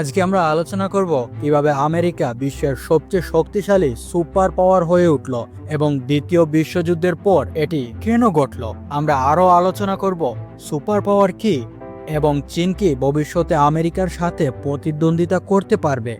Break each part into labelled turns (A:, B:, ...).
A: আজকে আমরা আলোচনা করব কীভাবে আমেরিকা বিশ্বের সবচেয়ে শক্তিশালী সুপার পাওয়ার হয়ে উঠল এবং দ্বিতীয় বিশ্বযুদ্ধের পর এটি কেন ঘটল। আমরা আরও আলোচনা করব সুপার পাওয়ার কি এবং চীন কি ভবিষ্যতে আমেরিকার সাথে প্রতিদ্বন্দ্বিতা করতে পারবে।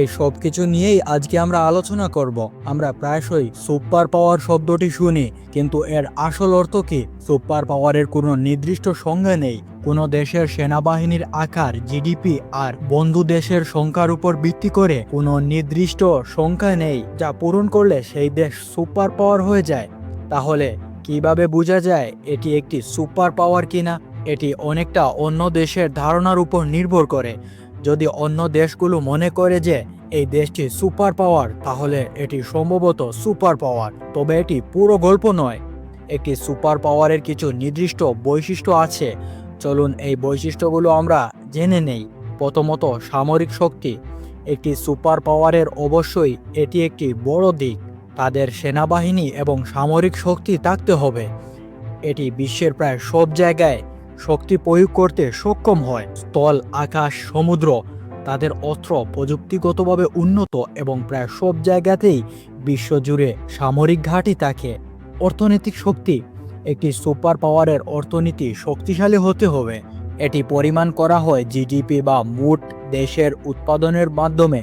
A: এই সব কিছু নিয়েই আজকে আমরা আলোচনা করব। আমরা প্রায়শই সুপার পাওয়ার শব্দটি শুনি, কিন্তু এর আসল অর্থ কি? সুপার পাওয়ারের কোনো নির্দিষ্ট সংজ্ঞা নেই। কোনো দেশের সেনাবাহিনীর আকার জিডিপি আর বন্ধু দেশের সংখ্যার উপর ভিত্তি করে কোনো নির্দিষ্ট সংখ্যা নেই যা পূরণ করলে সেই দেশ সুপার পাওয়ার হয়ে যায়। তাহলে কীভাবে বোঝা যায় এটি একটি সুপার পাওয়ার কিনা? এটি অনেকটা অন্য দেশের ধারণার উপর নির্ভর করে। যদি অন্য দেশগুলো মনে করে যে এই দেশটি সুপার পাওয়ার, তাহলে এটি সম্ভবত সুপার পাওয়ার। তবে এটি পুরো গল্প নয়। একটি সুপার পাওয়ারের কিছু নির্দিষ্ট বৈশিষ্ট্য আছে। চলুন এই বৈশিষ্ট্যগুলো আমরা জেনে নেই। প্রথমত, সামরিক শক্তি। একটি সুপার পাওয়ারের অবশ্যই এটি একটি বড় দিক। তাদের সেনাবাহিনী এবং সামরিক শক্তি থাকতে হবে। এটি বিশ্বের প্রায় সব জায়গায় শক্তি প্রয়োগ করতে সক্ষম হয়। স্থল, আকাশ, সমুদ্র, তাদের অস্ত্র প্রযুক্তিগতভাবে উন্নত এবং প্রায় সব জায়গাতেই বিশ্বজুড়ে সামরিক ঘাঁটি থাকে। অর্থনৈতিক শক্তি একটি সুপার পাওয়ারের অর্থনীতি শক্তিশালী হতে হবে। এটি পরিমাণ করা হয় জিডিপি বা মোট দেশের উৎপাদনের মাধ্যমে।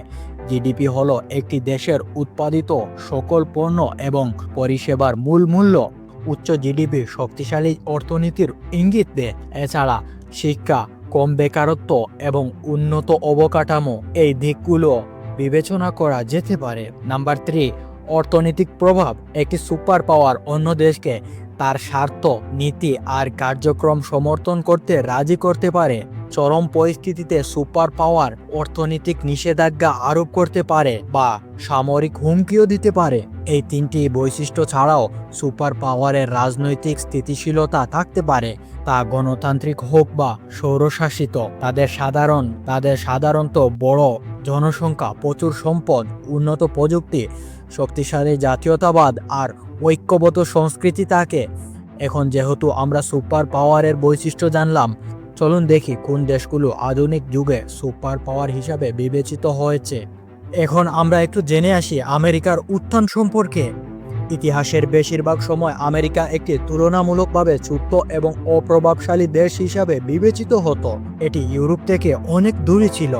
A: জিডিপি হলো একটি দেশের উৎপাদিত সকল পণ্য এবং পরিষেবার মূল মূল্য। উচ্চ জিডিপি শক্তিশালী অর্থনীতির ইঙ্গিত দেয়। এছাড়া শিক্ষা, কম বেকারত্ব এবং উন্নত অবকাঠামো এই দিকগুলো বিবেচনা করা যেতে পারে। নাম্বার থ্রি অর্থনৈতিক প্রভাব, একটি সুপার পাওয়ার অন্য দেশকে তার স্বার্থ, নীতি আর কার্যক্রম সমর্থন করতে রাজি করতে পারে। চরম পরিস্থিতিতে সুপার পাওয়ার অর্থনৈতিক নিষেধাজ্ঞা আরোপ করতে পারে বা সামরিক হুমকিও দিতে পারে। এই তিনটি বৈশিষ্ট্য ছাড়াও সুপার পাওয়ারের রাজনৈতিক স্থিতিশীলতা থাকতে পারে, তা গণতান্ত্রিক হোক বা সৌরশাসিত তাদের সাধারণ, তাদের সাধারণত বড় জনসংখ্যা, প্রচুর সম্পদ, উন্নত প্রযুক্তি শক্তিশালী জাতীয়তাবাদ আর ঐক্যবদ্ধ সংস্কৃতি তাকে। এখন যেহেতু আমরা সুপার পাওয়ারের বৈশিষ্ট্য জানলাম, চলুন দেখি কোন দেশগুলো আধুনিক যুগে সুপার পাওয়ার হিসাবে বিবেচিত হয়েছে। এখন আমরা একটু জেনে আসি আমেরিকার উত্থান সম্পর্কে। ইতিহাসের বেশিরভাগ সময় আমেরিকা একটি তুলনামূলকভাবে ছোট্ট এবং অপ্রভাবশালী দেশ হিসাবে বিবেচিত হতো। এটি ইউরোপ থেকে অনেক দূরে ছিল।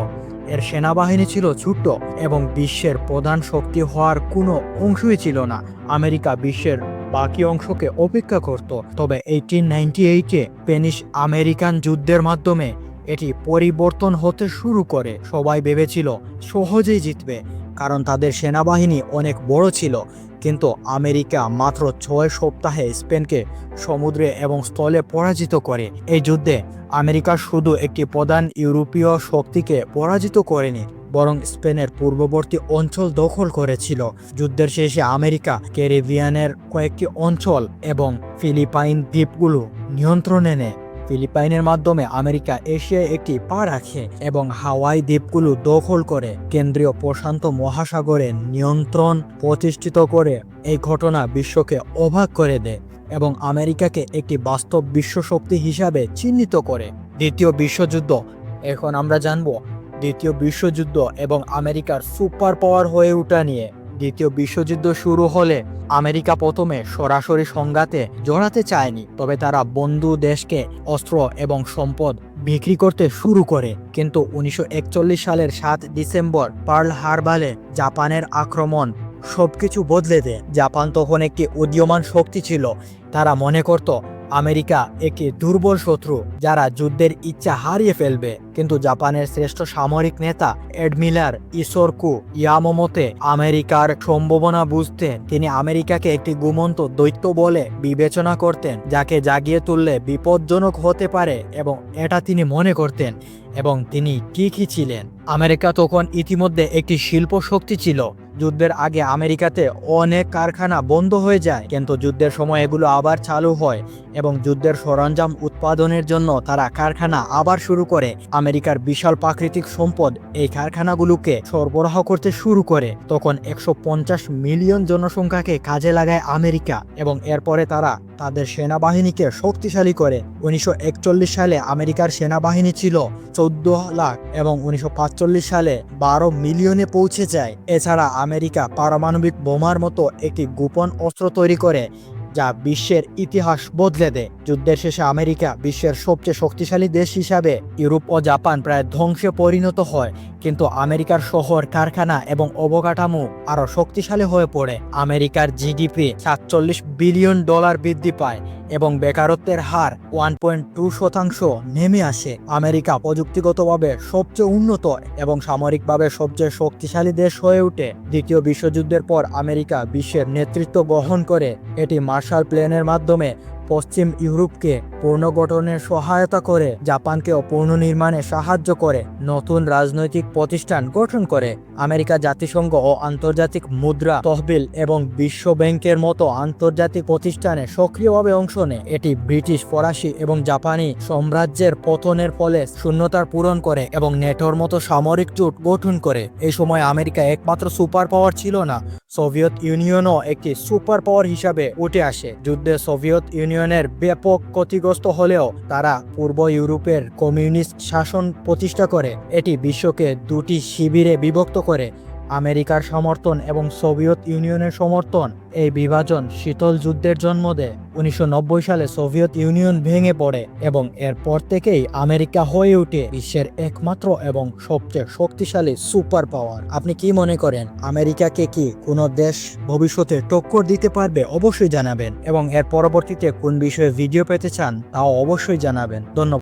A: এর সেনাবাহিনী ছিল ছোট্ট এবং বিশ্বের প্রধান শক্তি হওয়ার কোনো অংশই ছিল না। আমেরিকা বিশ্বের বাকি অংশকে অপেক্ষা করত, তবে এইটিন নাইনটি এইটে স্পেনিশ আমেরিকান যুদ্ধের মাধ্যমে এটি পরিবর্তন হতে শুরু করে। সবাই ভেবেছিল সহজেই জিতবে, কারণ তাদের সেনাবাহিনী অনেক বড় ছিল। কিন্তু আমেরিকা মাত্র ছয় সপ্তাহে স্পেনকে সমুদ্রে এবং স্থলে পরাজিত করে। এই যুদ্ধে আমেরিকা শুধু একটি প্রধান ইউরোপীয় শক্তিকে পরাজিত করেনি, বরং স্পেনের পূর্ববর্তী অঞ্চল দখল করেছিল। যুদ্ধের শেষে আমেরিকা ক্যারিবিয়ানের কয়েকটি অঞ্চল এবং ফিলিপাইন দ্বীপগুলো নিয়ন্ত্রণে নেয়। ফিলিপাইনের মাধ্যমে আমেরিকা এশিয়ায় একটি পা রাখে এবং হাওয়াই দ্বীপগুলো দখল করে। কেন্দ্রীয় প্রশান্ত মহাসাগরে নিয়ন্ত্রণ প্রতিষ্ঠিত করে এই ঘটনা বিশ্বকে অবাক করে দেয় এবং আমেরিকাকে একটি বাস্তব বিশ্বশক্তি হিসাবে চিহ্নিত করে। দ্বিতীয় বিশ্বযুদ্ধ, এখন আমরা জানব, দ্বিতীয় বিশ্বযুদ্ধ এবং আমেরিকার সুপার পাওয়ার হয়ে ওঠা নিয়ে। দ্বিতীয় বিশ্বযুদ্ধ শুরু হলে আমেরিকা প্রথমে সরাসরি সংঘাতে জড়াতে চায়নি, তবে তারা বন্ধু দেশকে অস্ত্র এবং সম্পদ বিক্রি করতে শুরু করে। কিন্তু উনিশশো একচল্লিশ সালের সাত ডিসেম্বর পার্ল হারবালে জাপানের আক্রমণ সবকিছু বদলে দেয়। জাপান তখন একটি উদীয়মান শক্তি ছিল, তারা মনে করত আমেরিকা একটি দুর্বল শত্রু যারা যুদ্ধের ইচ্ছা হারিয়ে ফেলবে। কিন্তু জাপানের শ্রেষ্ঠ সামরিক নেতা এডমিলার ইসোরকু ইয়ামমতে আমেরিকার সম্ভাবনা বুঝতেন। তিনি আমেরিকাকে একটি গুমন্ত দৈত্য বলে বিবেচনা করতেন, যাকে জাগিয়ে তুললে বিপজ্জনক হতে পারে এবং এটা তিনি মনে করতেন এবং তিনি কি কি ছিলেন। আমেরিকা তখন ইতিমধ্যে একটি শিল্প শক্তি ছিল যুদ্ধের আগে আমেরিকাতে অনেক কারখানা বন্ধ হয়ে যায়, কিন্তু যুদ্ধের সময় এগুলো আবার চালু হয় এবং যুদ্ধের সরঞ্জাম উৎপাদনের জন্য তারা কারখানা আবার শুরু করে। আমেরিকার বিশাল প্রাকৃতিক সম্পদ এই কারখানাগুলোকে সরবরাহ করতে শুরু করে। তখন একশো পঞ্চাশ মিলিয়ন জনসংখ্যাকে কাজে লাগায় আমেরিকা এবং এরপরে তারা তাদের সেনাবাহিনীকে শক্তিশালী করে। উনিশশো একচল্লিশ সালে আমেরিকার সেনাবাহিনী ছিল চোদ্দ লাখ এবং উনিশশো সালে বারো মিলিয়নে পৌঁছে যায়। এছাড়া আমেরিকা পারমাণবিক বোমার মতো একটি গোপন অস্ত্র তৈরি করে যা বিশ্বের ইতিহাস বদলে দেয়। যুদ্ধের শেষে আমেরিকা বিশ্বের সবচেয়ে শক্তিশালী দেশ হিসাবে ইউরোপ ও জাপান প্রায় ধ্বংসে পরিণত হয়। কিন্তু আমেরিকার শহর, কারখানা এবং অবকাঠামো আরও শক্তিশালী হয়ে পড়ে। আমেরিকার জিডিপি সাতচল্লিশ বিলিয়ন ডলার বৃদ্ধি পায় এবং বেকারত্বের হার ওয়ান পয়েন্ট টু শতাংশ নেমে আসে। আমেরিকা প্রযুক্তিগতভাবে সবচেয়ে উন্নত এবং সামরিকভাবে সবচেয়ে শক্তিশালী দেশ হয়ে ওঠে। দ্বিতীয় বিশ্বযুদ্ধের পর আমেরিকা বিশ্বের নেতৃত্ব গ্রহণ করে। এটি মার্শাল প্লেনের মাধ্যমে পশ্চিম ইউরোপকে পুনর্গঠনের সহায়তা করে জাপানকেও পুনর্নির্মাণে সাহায্য করে, নতুন রাজনৈতিক প্রতিষ্ঠান গঠন করে, আমেরিকা জাতিসংঘ ও আন্তর্জাতিক মুদ্রা তহবিল এবং বিশ্ব ব্যাংকের মতো আন্তর্জাতিক প্রতিষ্ঠানে সক্রিয়ভাবে অংশ নেয়। এটি ব্রিটিশ, ফরাসি এবং জাপানি সাম্রাজ্যের পতনের ফলে শূন্যতার পূরণ করে এবং নেটোর মতো সামরিক জোট গঠন করে। এই সময় আমেরিকা একমাত্র সুপার পাওয়ার ছিল না, সোভিয়েত ইউনিয়নও একটি সুপার পাওয়ার হিসাবে উঠে আসে। যুদ্ধে সোভিয়েত ইউনিয়নের ব্যাপক ক্ষতিগ্রস্ত হলেও তারা পূর্ব ইউরোপের কমিউনিস্ট শাসন প্রতিষ্ঠা করে। এটি বিশ্বকে দুটি শিবিরে বিভক্ত করে। আমেরিকার সমর্থন এবং সোভিয়েত ইউনিয়নের সমর্থন। এই বিভাজন শীতল যুদ্ধের জন্ম দেয়। উনিশশো নব্বই সালে সোভিয়েত ইউনিয়ন ভেঙে পড়ে এবং এরপর থেকেই আমেরিকা হয়ে ওঠে বিশ্বের একমাত্র এবং সবচেয়ে শক্তিশালী সুপার পাওয়ার আপনি কি মনে করেন, আমেরিকাকে কি কোনো দেশ ভবিষ্যতে টক্কর দিতে পারবে? অবশ্যই জানাবেন। এবং এর পরবর্তীতে কোন বিষয়ে ভিডিও পেতে চান, তাও অবশ্যই জানাবেন। ধন্যবাদ।